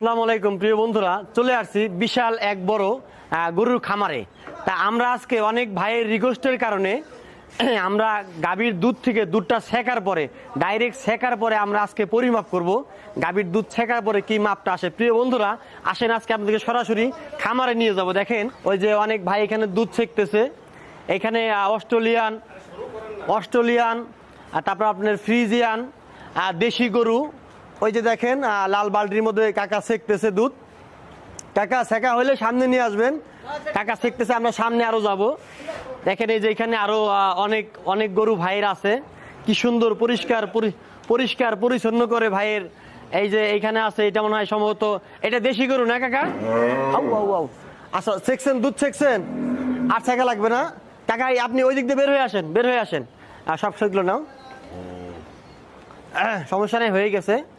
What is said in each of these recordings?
আসসালামু আলাইকুম, প্রিয় বন্ধুরা। চলে আসছি বিশাল এক বড় গরুর খামারে। তা আমরা আজকে অনেক ভাইয়ের রিকোয়েস্টের কারণে আমরা গাভীর দুধ থেকে দুধটা শেখার পরে ডাইরেক্ট ছেঁকার পরে আমরা আজকে পরিমাপ করব। গাভীর দুধ ছেঁকার পরে কি মাপটা আসে? প্রিয় বন্ধুরা, আসেন আজকে আপনাদেরকে সরাসরি খামারে নিয়ে যাব। দেখেন, ওই যে অনেক ভাই এখানে দুধ ছেঁকতেছে। এখানে অস্ট্রেলিয়ান অস্ট্রেলিয়ান তারপর আপনার ফ্রিজিয়ান দেশি গরু ওই যে দেখেন লাল বালতির মধ্যে কাকা সেকতেছে দুধ। কাকা শেখা হলে সামনে নিয়ে আসবেন। কাকা সেকতেছে আমরা সামনে আরও যাব। দেখেন এই যে এখানে আরও অনেক অনেক গরু ভাইয়ের আছে। কি সুন্দর পরিষ্কার পরি- পরিষ্কার পরিচ্ছন্ন করে ভাইয়ের এই যে এইখানে আছে এটা মনে হয় সম্ভবত এটা দেশি গরু না কাকা? আউ আউ আউ আচ্ছা দুধ সেকশন আর শেখা লাগবে না। কাকা আপনি ওই দিক দিয়ে বের হয়ে আসেন বের হয়ে আসেন। আর সব সেগুলো নাও। সমস্যা নেই হয়ে গেছে।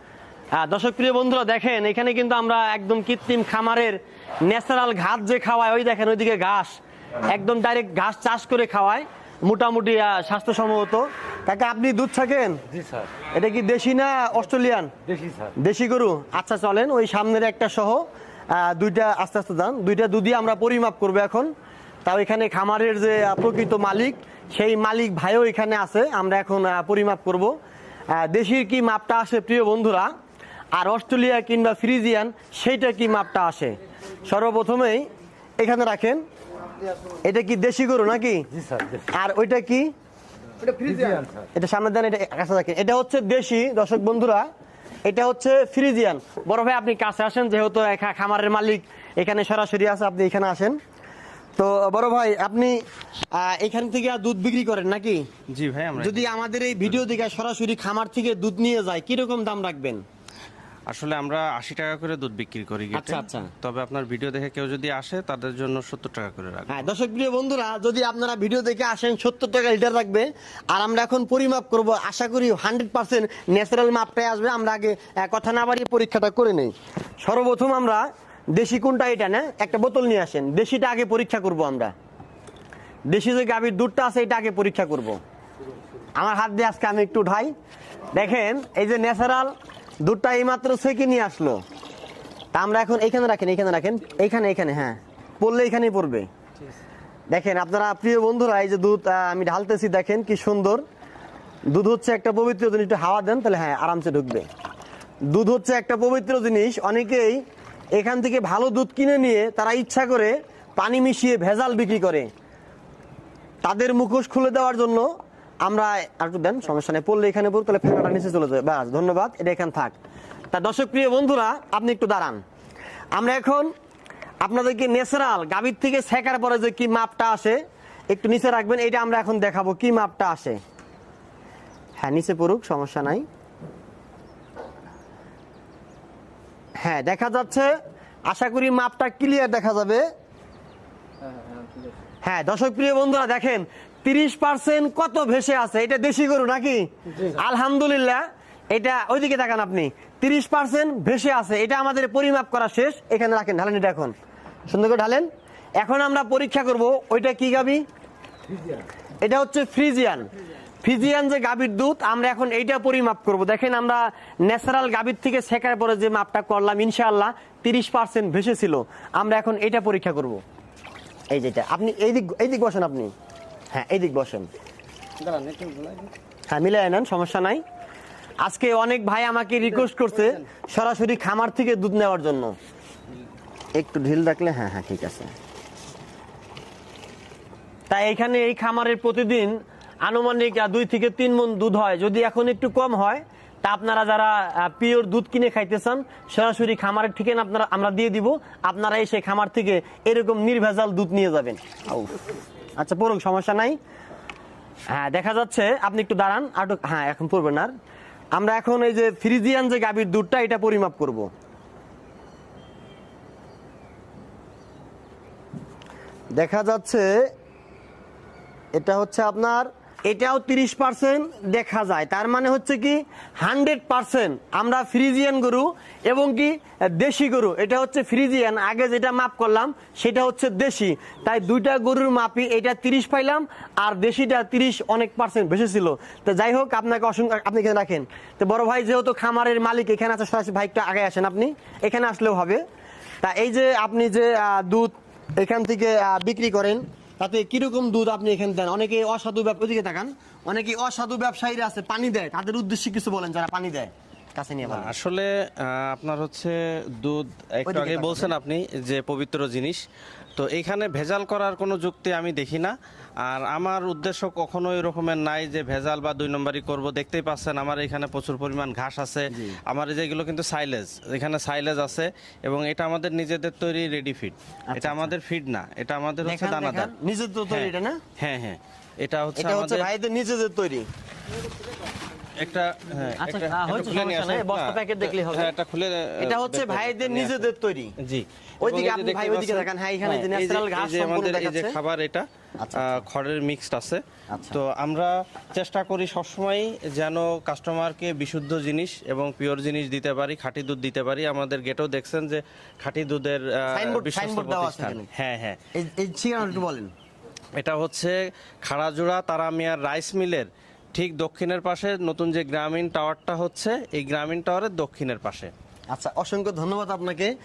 দর্শক প্রিয় বন্ধুরা দেখেন এখানে কিন্তু আমরা একদম কৃত্রিম খামারের ন্যাচারাল ঘাস যে খাওয়ায় ওই দেখেন ওইদিকে ঘাস একদম ডাইরেক্ট ঘাস চাষ করে খাওয়ায় মোটামুটি স্বাস্থ্যসম্মত। কাকা আপনি দুধ থাকেন এটা কি দেশি না অস্ট্রেলিয়ান? দেশি গরু? আচ্ছা চলেন ওই সামনের একটা সহ দুইটা আস্তে আস্তে যান। দুইটা দুধই আমরা পরিমাপ করব এখন। তাও এখানে খামারের যে প্রকৃত মালিক সেই মালিক ভাইও এখানে আছে। আমরা এখন পরিমাপ করব। দেশির কি মাপটা আসে প্রিয় বন্ধুরা? আর অস্ট্রেলিয়া কিংবা ফ্রিজিয়ান সেইটা কি মাপটা আসে? সর্বপ্রথমেই এখানে রাখেন এটা কি দেশি গরু নাকি? জি স্যার দেখি আর ওইটা কি? এটা সামনে দেন এটা কাছে রাখেন। এটা হচ্ছে দেশি দর্শক বন্ধুরা এটা হচ্ছে ফ্রিজিয়ান। বড় ভাই আপনি কাছে আসেন যেহেতু খামারের মালিক এখানে সরাসরি আছে আপনি এখানে আসেন। তো বড় ভাই আপনি এখান থেকে দুধ বিক্রি করেন নাকি? জি ভাই যদি আমাদের এই ভিডিও দেখে সরাসরি খামার থেকে দুধ নিয়ে যায় কীরকম দাম রাখবেন? আসলে আমরা আশি টাকা করে দুধ বিক্রি করি। আচ্ছা, আচ্ছা। তবে আপনার ভিডিও দেখে কেউ যদি আসে তাদের জন্য সত্তর টাকা করে রাখব। হ্যাঁ দর্শক প্রিয় বন্ধুরা যদি আপনারা ভিডিও দেখে আসেন সত্তর টাকা লিটার রাখবে। আর আমরা এখন পরিমাপ করব। আশা করি হান্ড্রেড পার্সেন্ট ন্যাচারাল মাপটাই আসবে। আমরা আগে কথা না বাড়িয়ে পরীক্ষাটা করে নেই। সর্বপ্রথম আমরা দেশি কোনটা এটা না? একটা বোতল নিয়ে আসেন। দেশিটা আগে পরীক্ষা করব আমরা। দেশি যে গাভীর দুধটা আছে এটা আগে পরীক্ষা করব। আমার হাত দিয়ে আজকে আমি একটু উঠাই। দেখেন এই যে ন্যাচারাল দুধটা এইমাত্র সেকে নিয়ে আসলো। তা আমরা এখন এইখানে রাখেন এইখানে রাখেন, এইখানে এইখানে হ্যাঁ। পড়লে এইখানেই পড়বে। দেখেন, আপনারা প্রিয় বন্ধুরা, এই যে দুধ আমি ঢালতেছি, দেখেন কি সুন্দর। দুধ হচ্ছে একটা পবিত্র জিনিস, একটু হাওয়া দেন, তাহলে হ্যাঁ আরামসে ঢুকবে। দুধ হচ্ছে একটা পবিত্র জিনিস, অনেকেই এখান থেকে ভালো দুধ কিনে নিয়ে তারা ইচ্ছা করে পানি মিশিয়ে ভেজাল বিক্রি করে। তাদের মুখোশ খুলে দেওয়ার জন্য আমরা আর একটু দেন, সমস্যা নেই। পড়লে এখানে পড়ুক, তাহলে ফেনাটা নিচে চলে যাবে। ব্যাস ধন্যবাদ, এটা এখানে থাক। তা দর্শক প্রিয় বন্ধুরা, আপনি একটু দাঁড়ান। আমরা এখন আপনাদেরকে ন্যাচারাল গাভীর থেকে শেখার পরে যে কি মাপটা আসে, একটু নিচে রাখবেন এটা আমরা এখন দেখাবো কি মাপটা আসে। হ্যাঁ নিচে পড়ুক, সমস্যা নাই। হ্যাঁ দেখা যাচ্ছে, আশা করি মাপটা ক্লিয়ার দেখা যাবে। হ্যাঁ দর্শক প্রিয় বন্ধুরা দেখেন তিরিশ পার্সেন্ট কত ভেসে আছে? এটা দেশি গরু নাকি? আলহামদুলিল্লাহ। এটা ওইদিকে তাকান আপনি। তিরিশ পার্সেন্ট ভেসে আছে। এটা আমাদের পরিমাপ করা শেষ। এখানে রাখেন ঢালেন এটা এখন। সুন্দর করে ঢালেন। এখন আমরা পরীক্ষা করব ওইটা কি গাবি? এটা হচ্ছে ফ্রিজিয়ান। ফ্রিজিয়ান যে গাভীর দুধ আমরা এখন এইটা পরিমাপ করব। দেখেন আমরা ন্যাচারাল গাভীর থেকে শেখার পরে যে মাপটা করলাম ইনশাআল্লাহ তিরিশ পার্সেন্ট ভেসেছিল। আমরা এখন এটা পরীক্ষা করব। এই যেটা আপনি এই দিক এই দিক বসেন আপনি। হ্যাঁ এই দিক বসেন হ্যাঁ মিলে নেন সমস্যা নাই। আজকে অনেক ভাই আমাকে রিকোয়েস্ট করছে সরাসরি খামার থেকে দুধ নেওয়ার জন্য। একটু ঢিল রাখলে হ্যাঁ হ্যাঁ ঠিক আছে। তাই এখানে এই খামারের প্রতিদিন আনুমানিক দুই থেকে তিন মন দুধ হয়। যদি এখন একটু কম হয় তা আপনারা যারা পিওর দুধ কিনে খাইতে চান সরাসরি খামারের ঠিকানা আপনারা আমরা দিয়ে দিব। আপনারা এসে খামার থেকে এরকম নির্ভেজাল দুধ নিয়ে যাবেন। আচ্ছা পড়ুক সমস্যা নাই। হ্যাঁ দেখা যাচ্ছে আপনি একটু দাঁড়ান একটু- হ্যাঁ এখন পড়বেন আর। আমরা এখন এই যে ফ্রিজিয়ান যে গাভীর দুধটা এটা পরিমাপ করব। দেখা যাচ্ছে এটা হচ্ছে আপনার এটাও তিরিশ পার্সেন্ট দেখা যায়। তার মানে হচ্ছে কি, হান্ড্রেড পার্সেন্ট আমরা ফ্রিজিয়ান গরু এবং কি দেশি গরু। এটা হচ্ছে ফ্রিজিয়ান। আগে যেটা মাপ করলাম, সেটা হচ্ছে দেশি। তাই দুইটা গরুর মাপি এটা তিরিশ পাইলাম আর দেশিটা তিরিশ অনেক পার্সেন্ট বেশি ছিল। তো যাই হোক, আপনাকে অসংখ্য, আপনি এখানে রাখেন। তো বড় ভাই যেহেতু খামারের মালিক, এখানে আছে, সরাসরি ভাইটা আগে আসেন আপনি। এখানে আসলেও হবে। তা এই যে আপনি যে দুধ এখান থেকে বিক্রি করেন তাতে কীরকম দুধ আপনি এখানে দেন? অনেকে অসাধু ওদিকে তাকান। অনেকে অসাধু ব্যবসায়ীরা আছে, পানি দেয়। তাদের উদ্দেশ্যে কিছু বলেন, যারা পানি দেয়। কাছে নিয়ে বলেন। আসলে আপনার হচ্ছে দুধ একটু আগে বলছেন আপনি যে পবিত্র জিনিস। তো এখানে ভেজাল করার কোনো যুক্তি আমি দেখি না। আর আমার উদ্দেশ্য কখনো এরকমের নাই যে ভেজাল বা দুই নম্বরই করব। দেখতেই পাচ্ছেন আমার এখানে প্রচুর পরিমাণ ঘাস আছে। আমার যেগুলো কিন্তু সাইলেজ এখানে সাইলেজ আছে এবং এটা আমাদের নিজেদের তৈরি রেডি ফিড এটা আমাদের ফিড না এটা আমাদের হচ্ছে দানাদার। তো তৈরি এটা না? হ্যাঁ হ্যাঁ। এটা হচ্ছে এটা হচ্ছে আমাদের ভাইদের নিজেদের তৈরি। একটা আচ্ছা, একটা- একটা হচ্ছে, খুলে নিয়ে সমস্যা নাই, আসেন। বস্তা প্যাকেট দেখলেই হবে। হ্যাঁ এটা খুলে এটা হচ্ছে ভাইদের নিজেদের তৈরি। জি। ওইদিকে এবং এই যে আপনি ভাই ওইদিকে পাচ্ছেন- হ্যাঁ, এখানে যে এই natural এই ঘাস সম্পূর্ণ এই যে খাবার এটা খড়ের মিক্সড আছে। আচ্ছা। তো আমরা চেষ্টা করি সবসময় যেন কাস্টমারকে বিশুদ্ধ জিনিস এবং পিওর জিনিস দিতে পারি খাঁটি দুধ দিতে পারি। আমাদের গেটেও দেখছেন যে খাঁটি দুধের। হ্যাঁ হ্যাঁ। এই বলেন। এটা হচ্ছে খাড়াজোড়া তারামিয়ার রাইস মিলের ঠিক দক্ষিণের পাশে নতুন যে গ্রামীণ টাওয়ারটা হচ্ছে, এই গ্রামীণ টাওয়ারের দক্ষিণের পাশে। আচ্ছা অসংখ্য ধন্যবাদ আপনাকে।